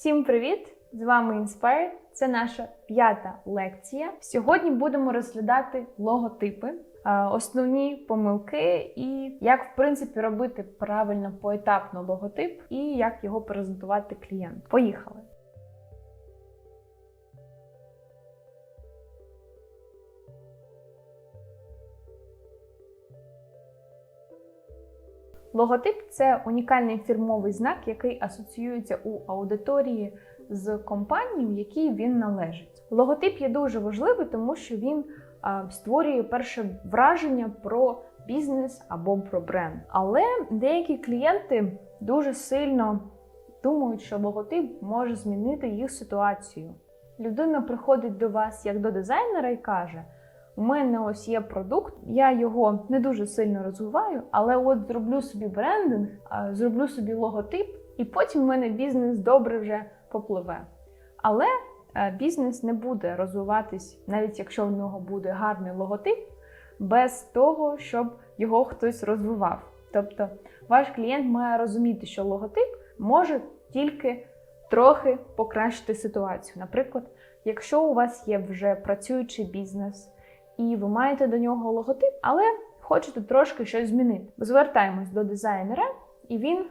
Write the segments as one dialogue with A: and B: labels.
A: Всім привіт! З вами Inspire. Це наша п'ята лекція. Сьогодні будемо розглядати логотипи, е, основні помилки і як, в принципі, робити правильно поетапно логотип і як його презентувати клієнту. Поїхали! Логотип це унікальний фірмовий знак, який асоціюється у аудиторії з компанією, якій він належить. Логотип є дуже важливий, тому що він створює перше враження про бізнес або про бренд. Але деякі клієнти дуже сильно думають, що логотип може змінити їх ситуацію. Людина приходить до вас як до дизайнера і каже: у мене ось є продукт, я його не дуже сильно розвиваю, але от зроблю собі брендинг, зроблю собі логотип, і потім в мене бізнес добре вже попливе. Але е, бізнес не буде розвиватись, навіть якщо в нього буде гарний логотип, без того, щоб його хтось розвивав. Тобто ваш клієнт має розуміти, що логотип може тільки трохи покращити ситуацію. Наприклад, якщо у вас є вже працюючий бізнес, і ви маєте до нього логотип, але хочете трошки щось змінити. Звертаємось до дизайнера, і він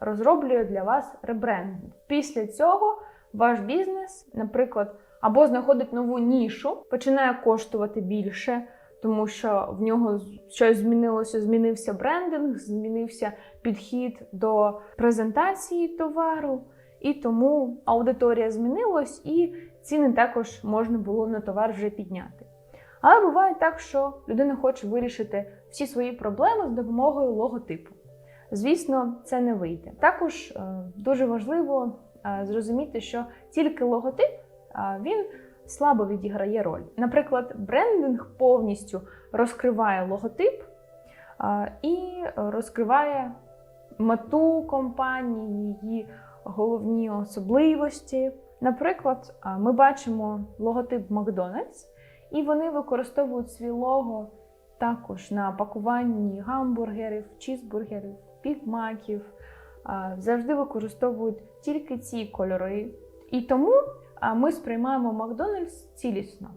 A: розроблює для вас ребрендинг. Після цього ваш бізнес, наприклад, або знаходить нову нішу, починає коштувати більше, тому що в нього щось змінилося, змінився брендинг, змінився підхід до презентації товару, і тому аудиторія змінилась, і ціни також можна було на товар вже підняти. Але буває так, що людина хоче вирішити всі свої проблеми з допомогою логотипу. Звісно, це не вийде. Також е, дуже важливо е, зрозуміти, що тільки логотип е, він слабо відіграє роль. Наприклад, брендинг повністю розкриває логотип і розкриває мету компанії, її головні особливості. Наприклад, ми бачимо логотип Макдональдс. І вони використовують свій лого також на пакуванні гамбургерів, чізбургерів, бігмаків. Завжди використовують тільки ці кольори. І тому ми сприймаємо Макдональдс цілісно,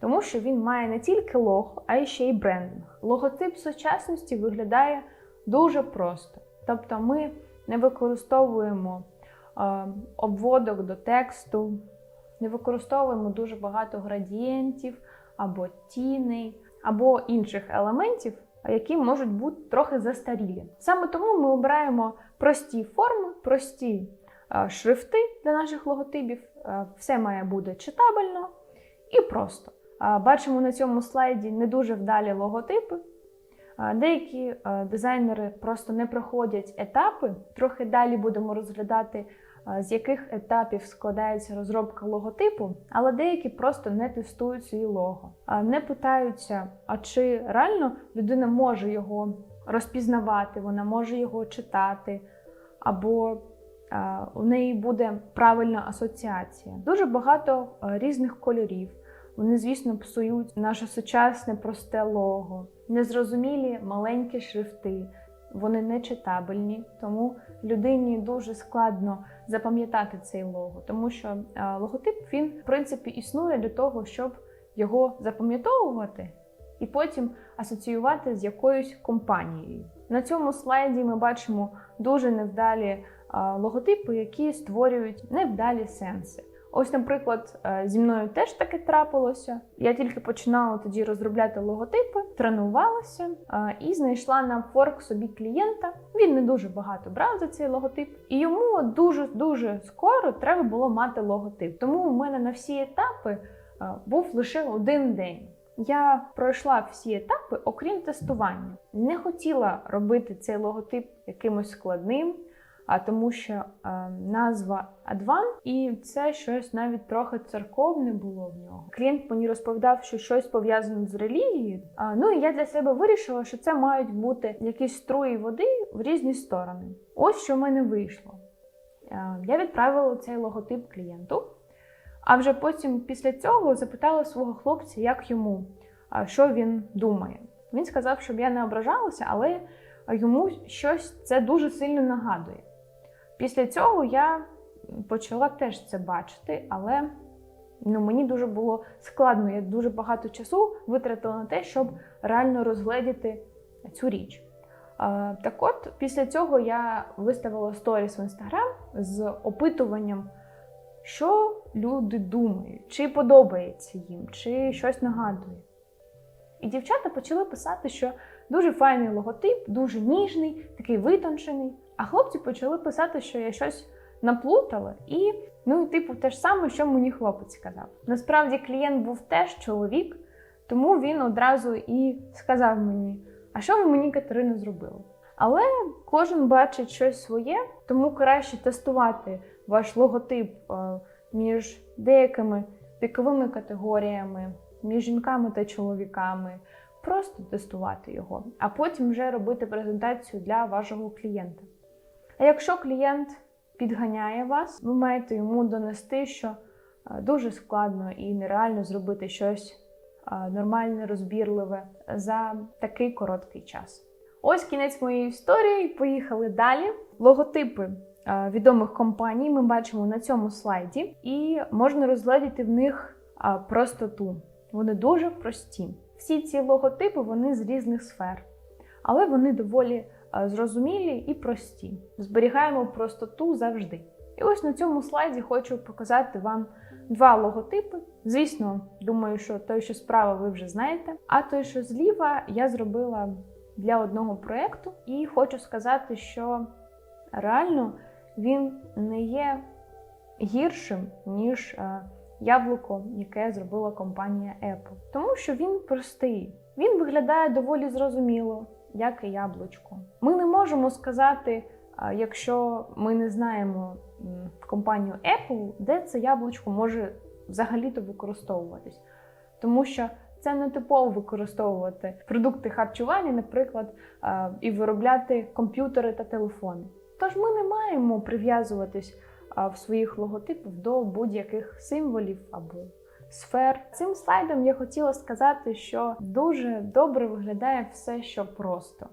A: тому що він має не тільки лого, а ще й брендинг. Логотип сучасності виглядає дуже просто. Тобто ми не використовуємо обводок до тексту, не використовуємо дуже багато градієнтів або тіней, або інших елементів, які можуть бути трохи застарілі. Саме тому ми обираємо прості форми, прості е, шрифти для наших логотипів. Е, все має бути читабельно і просто. Е, бачимо на цьому слайді не дуже вдалі логотипи. Деякі дизайнери просто не проходять етапи. Трохи далі будемо розглядати з яких етапів складається розробка логотипу, але деякі просто не тестують свій лого, не питаються, а чи реально людина може його розпізнавати, вона може його читати, або у неї буде правильна асоціація. Дуже багато різних кольорів. Вони, звісно, псують наше сучасне просте лого, незрозумілі маленькі шрифти вони не читабельні, тому людині дуже складно запам'ятати цей лого, тому що е, логотип він в принципі існує для того, щоб його запам'ятовувати і потім асоціювати з якоюсь компанією. На цьому слайді ми бачимо дуже невдалі е, логотипи, які створюють невдалі сенси. Ось, наприклад, е, зі мною теж таке трапилося. Я тільки починала тоді розробляти логотипи, тренувалася е, і знайшла на форк собі клієнта. Він не дуже багато брав за цей логотип, і йому дуже дуже скоро треба було мати логотип. Тому у мене на всі етапи е, був лише один день. Я пройшла всі етапи, окрім тестування. Не хотіла робити цей логотип якимось складним а тому, що е, назва Адван, і це щось навіть трохи церковне було в нього. Клієнт мені розповідав, що щось пов'язане з релігією. А, ну і я для себе вирішила, що це мають бути якісь струї води в різні сторони. Ось що в мене вийшло. Е, я відправила цей логотип клієнту, а вже потім після цього запитала свого хлопця, як йому, що він думає. Він сказав, щоб я не ображалася, але йому щось це дуже сильно нагадує. Після цього я почала теж це бачити, але ну, мені дуже було складно. Я дуже багато часу витратила на те, щоб реально розгледіти цю річ. Так от, після цього я виставила сторіс в інстаграм з опитуванням, що люди думають, чи подобається їм, чи щось нагадує. І дівчата почали писати, що дуже файний логотип, дуже ніжний, такий витончений. А хлопці почали писати, що я щось наплутала, і ну, типу, те ж саме, що мені хлопець сказав. Насправді клієнт був теж чоловік, тому він одразу і сказав мені: а що ви мені Катерина зробили? Але кожен бачить щось своє, тому краще тестувати ваш логотип е, між деякими віковими категоріями, між жінками та чоловіками. Просто тестувати його, а потім вже робити презентацію для вашого клієнта. А якщо клієнт підганяє вас, ви маєте йому донести, що е, дуже складно і нереально зробити щось е, нормальне, розбірливе за такий короткий час. Ось кінець моєї історії. Поїхали далі. Логотипи е, відомих компаній ми бачимо на цьому слайді, і можна розглядіти в них простоту. Вони дуже прості. Всі ці логотипи вони з різних сфер, але вони доволі зрозумілі і прості. Зберігаємо простоту завжди. І ось на цьому слайді хочу показати вам два логотипи. Звісно, думаю, що той, що справа, ви вже знаєте. А той, що зліва, я зробила для одного проєкту, і хочу сказати, що реально він не є гіршим, ніж е, яблуко, яке зробила компанія Apple. Тому що він простий, він виглядає доволі зрозуміло, як і яблучко. Ми не можемо сказати, е, якщо ми не знаємо компанію Apple, де це яблучко може взагалі-то використовуватись. Тому що це не типово використовувати продукти харчування, наприклад, е, і виробляти комп'ютери та телефони. Тож ми не маємо прив'язуватись е, в своїх логотипах до будь-яких символів або сфер. Цим слайдом я хотіла сказати, що дуже добре виглядає все, що просто.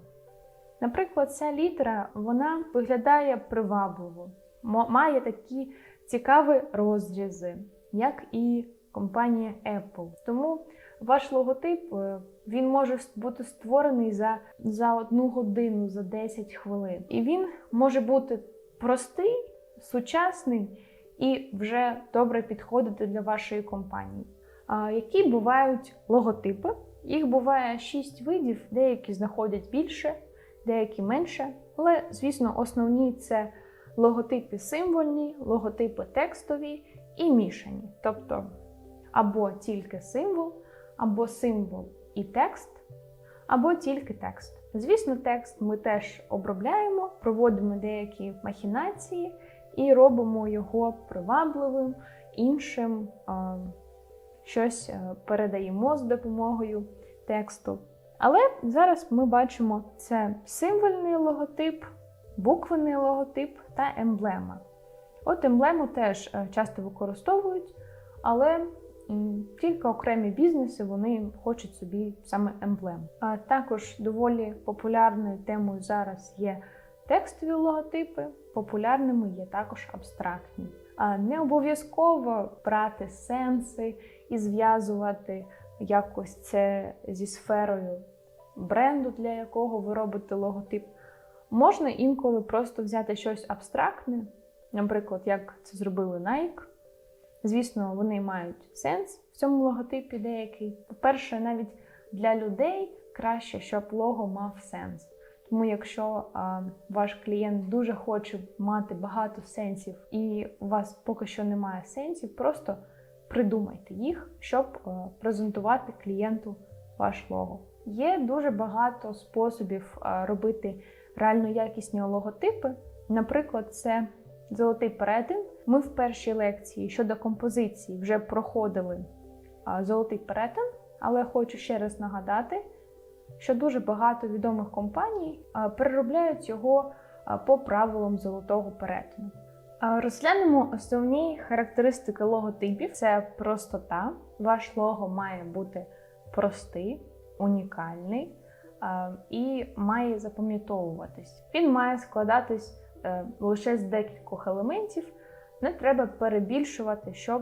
A: Наприклад, ця літера вона виглядає привабливо, має такі цікаві розрізи, як і компанія Apple. Тому ваш логотип е, він може бути створений за, за одну годину, за 10 хвилин. І він може бути простий, сучасний і вже добре підходити для вашої компанії. Які бувають логотипи? Їх буває 6 видів, деякі знаходять більше, деякі менше. Але, звісно, основні це логотипи символьні, логотипи текстові і мішані. Тобто або тільки символ, або символ і текст, або тільки текст. Звісно, текст ми теж обробляємо, проводимо деякі махінації і робимо його привабливим, іншим, щось е, передаємо з допомогою тексту. Але зараз ми бачимо це символьний логотип, буквений логотип та емблема. От емблему теж е, часто використовують, але тільки окремі бізнеси вони хочуть собі саме емблему. А також доволі популярною темою зараз є текстові логотипи, популярними є також абстрактні. Не обов'язково брати сенси і зв'язувати якось це зі сферою бренду, для якого ви робите логотип. Можна інколи просто взяти щось абстрактне, наприклад, як це зробили Nike. Звісно, вони мають сенс в цьому логотипі деякий. По-перше, навіть для людей краще, щоб лого мав сенс. Тому, якщо а, ваш клієнт дуже хоче мати багато сенсів, і у вас поки що немає сенсів, просто придумайте їх, щоб а, презентувати клієнту ваш лого. Є дуже багато способів а, робити реально якісні логотипи. Наприклад, це золотий перетин. Ми в першій лекції щодо композиції вже проходили а, золотий перетин, але хочу ще раз нагадати, що дуже багато відомих компаній переробляють його по правилам золотого перетину. Розглянемо основні характеристики логотипів: це простота. Ваш лого має бути простий, унікальний і має запам'ятовуватись. Він має складатись е, лише з декількох елементів, не треба перебільшувати, щоб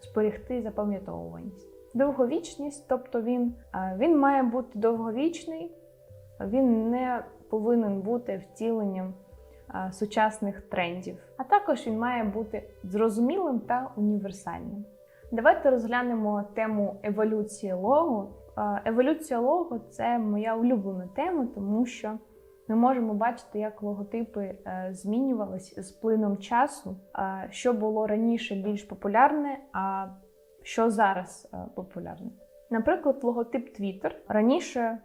A: зберегти запам'ятовуваність. Довговічність, тобто він, е, він має бути довговічний, він не повинен бути втіленням е, сучасних трендів, а також він має бути зрозумілим та універсальним. Давайте розглянемо тему еволюції лого. Е, Еволюція лого це моя улюблена тема, тому що ми можемо бачити, як логотипи змінювалися з плином часу, що було раніше більш популярне, а що зараз е, популярне. Наприклад, логотип Twitter раніше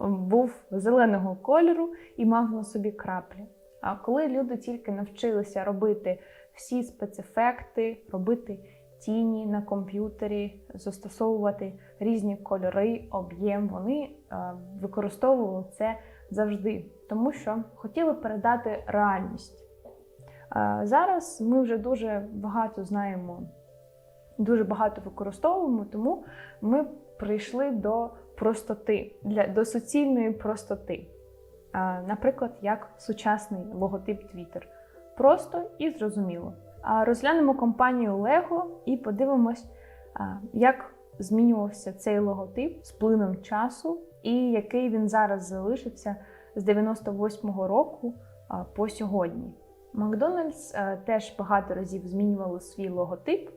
A: був зеленого кольору і мав на собі краплі. А коли люди тільки навчилися робити всі спецефекти, робити тіні на комп'ютері, застосовувати різні кольори, об'єм, вони е, використовували це завжди, тому що хотіли передати реальність. Е, Зараз ми вже дуже багато знаємо, дуже багато використовуємо, тому ми прийшли до простоти, для, до суцільної простоти. Наприклад, як сучасний логотип Twitter. Просто і зрозуміло. Розглянемо компанію Lego і подивимось, як змінювався цей логотип з плином часу, і який він зараз залишився з 98-го року по сьогодні. Макдональдс теж багато разів змінювали свій логотип,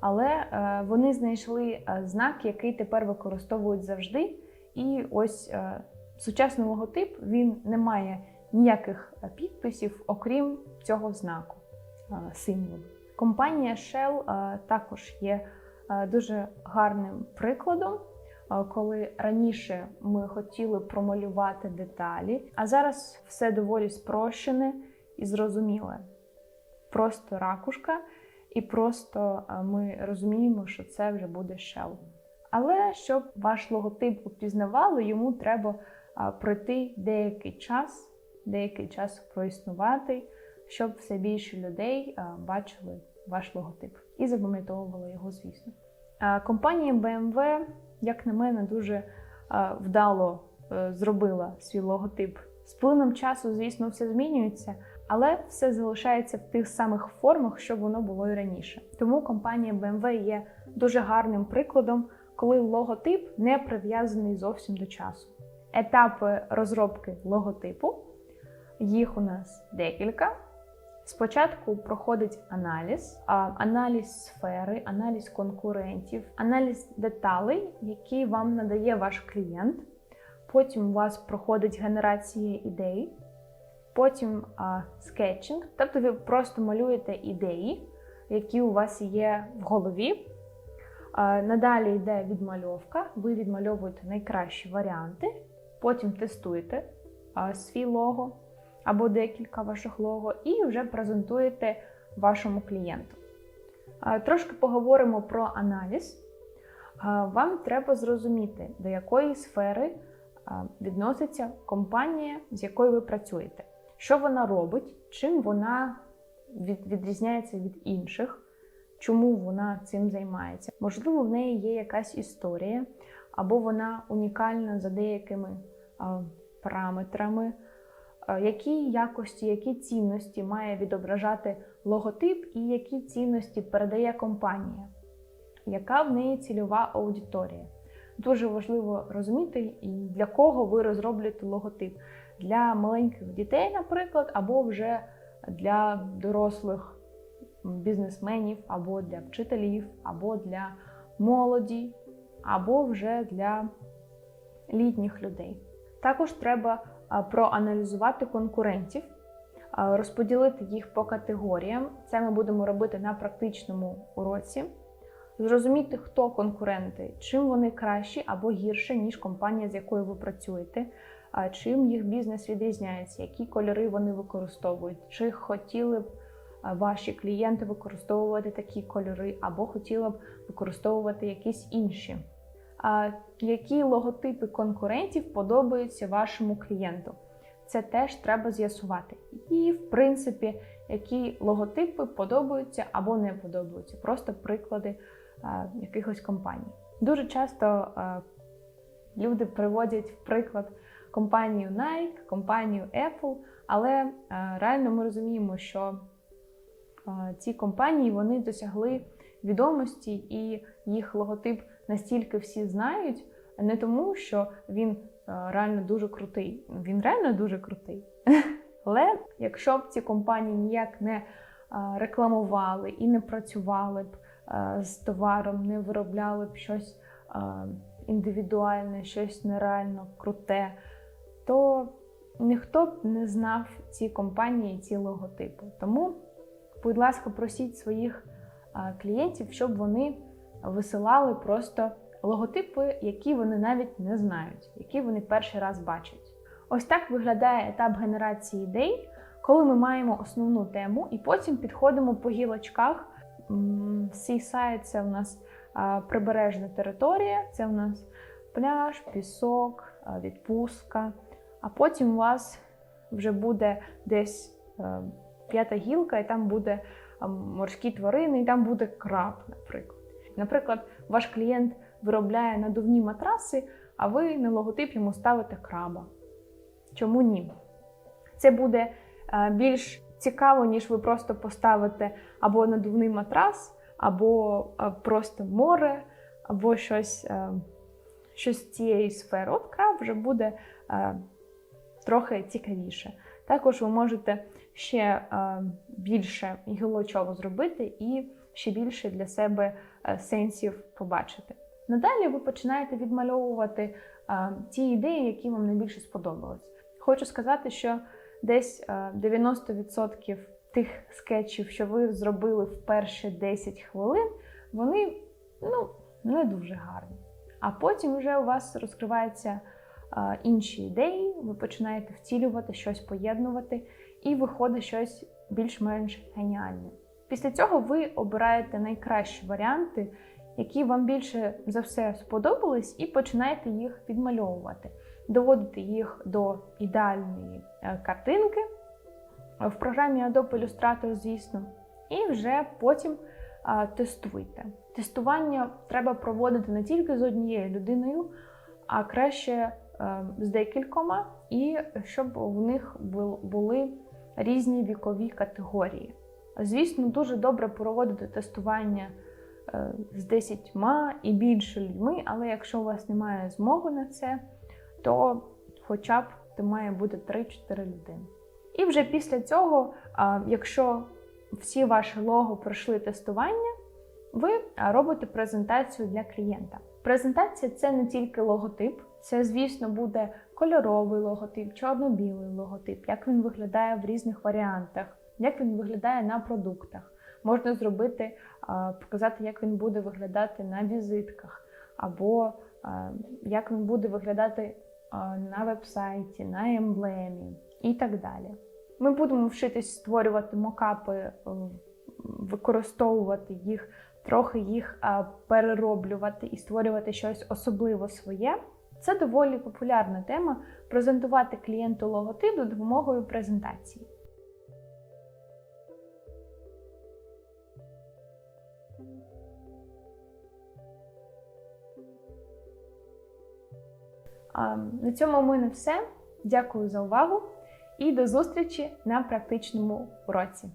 A: але е, вони знайшли е, знак, який тепер використовують завжди. І ось е, сучасний логотип він не має ніяких підписів, окрім цього знаку символу. Компанія Shell також є дуже гарним прикладом, коли раніше ми хотіли промалювати деталі, а зараз все доволі спрощене і зрозуміле. Просто ракушка, і просто ми розуміємо, що це вже буде Shell. Але щоб ваш логотип упізнавали, йому треба пройти деякий час, деякий час проіснувати, щоб все більше людей бачили ваш логотип і запам'ятовували його, звісно. Компанія BMW, як на мене, дуже вдало е, зробила свій логотип. З плином часу, звісно, все змінюється, але все залишається в тих самих формах, що воно було і раніше. Тому компанія BMW є дуже гарним прикладом, коли логотип не прив'язаний зовсім до часу. Етапи розробки логотипу їх у нас декілька. Спочатку проходить аналіз, аналіз сфери, аналіз конкурентів, аналіз деталей, які вам надає ваш клієнт. Потім у вас проходить генерація ідей, потім скетчинг, тобто ви просто малюєте ідеї, які у вас є в голові. Надалі йде відмальовка, ви відмальовуєте найкращі варіанти, потім тестуєте свій лого або декілька ваших лого, і вже презентуєте вашому клієнту. Трошки поговоримо про аналіз. Вам треба зрозуміти, до якої сфери відноситься компанія, з якою ви працюєте, що вона робить, чим вона від- відрізняється від інших, чому вона цим займається. Можливо, в неї є якась історія, або вона унікальна за деякими параметрами. Які якості, які цінності має відображати логотип, і які цінності передає компанія, яка в неї цільова аудиторія? Дуже важливо розуміти, для кого ви розроблюєте логотип. Для маленьких дітей, наприклад, або вже для дорослих бізнесменів, або для вчителів, або для молоді, або вже для літніх людей. Також треба проаналізувати конкурентів, розподілити їх по категоріям. Це ми будемо робити на практичному уроці. Зрозуміти, хто конкуренти, чим вони кращі або гірше, ніж компанія, з якою ви працюєте, чим їх бізнес відрізняється, які кольори вони використовують, чи хотіли б ваші клієнти використовувати такі кольори, або хотіли б використовувати якісь інші. А, Які логотипи конкурентів подобаються вашому клієнту? Це теж треба з'ясувати. І, в принципі, які логотипи подобаються або не подобаються. Просто приклади а, якихось компаній. Дуже часто а, люди приводять в приклад компанію Nike, компанію Apple, але реально ми розуміємо, що ці компанії вони досягли відомості, і їх логотип настільки всі знають, не тому, що він реально дуже крутий. Він реально дуже крутий. Але якщо б ці компанії ніяк не рекламували і не працювали б з товаром, не виробляли б щось індивідуальне, щось нереально круте, то ніхто б не знав ці компанії, ці логотипи. Тому, будь ласка, просіть своїх клієнтів, щоб вони висилали просто логотипи, які вони навіть не знають, які вони перший раз бачать. Ось так виглядає етап генерації ідей, коли ми маємо основну тему, і потім підходимо по гілочках. Seaside – це у нас прибережна територія, це у нас пляж, пісок, відпустка. А потім у вас вже буде десь е, п'ята гілка, і там буде морські тварини, і там буде краб, наприклад. Наприклад, ваш клієнт виробляє надувні матраси, а ви на логотип йому ставите краба. Чому ні? Це буде е, більш цікаво, ніж ви просто поставите або надувний матрас, або е, просто море, або щось, е, щось з цієї сфери. От краб вже буде е, трохи цікавіше. Також ви можете ще е, більше гілочок зробити і ще більше для себе е, сенсів побачити. Надалі ви починаєте відмальовувати е, ті ідеї, які вам найбільше сподобались. Хочу сказати, що десь е, 90% тих скетчів, що ви зробили в перші 10 хвилин, вони ну, не дуже гарні. А потім вже у вас розкриваються е, інші ідеї, ви починаєте втілювати щось, поєднувати, і виходить щось більш-менш геніальне. Після цього ви обираєте найкращі варіанти, які вам більше за все сподобались, і починаєте їх підмальовувати, доводити їх до ідеальної е, картинки в програмі Adobe Illustrator, звісно, і вже потім тестуйте. Тестування треба проводити не тільки з однією людиною, а краще з декількома, і щоб в них були різні вікові категорії. Звісно, дуже добре проводити тестування е, з 10 і більше людьми, але якщо у вас немає змоги на це, то хоча б це має бути 3-4 людини. І вже після цього, якщо всі ваші лого пройшли тестування, ви робите презентацію для клієнта. Презентація це не тільки логотип, це, звісно, буде кольоровий логотип, чорно-білий логотип, як він виглядає в різних варіантах, як він виглядає на продуктах. Можна зробити, показати, як він буде виглядати на візитках, або як він буде виглядати на вебсайті, на емблемі і так далі. Ми будемо вчитись створювати мокапи, використовувати їх, трохи їх перероблювати і створювати щось особливо своє. Це доволі популярна тема презентувати клієнту логотип за допомогою презентації. На цьому у мене все. Дякую за увагу і до зустрічі на практичному уроці.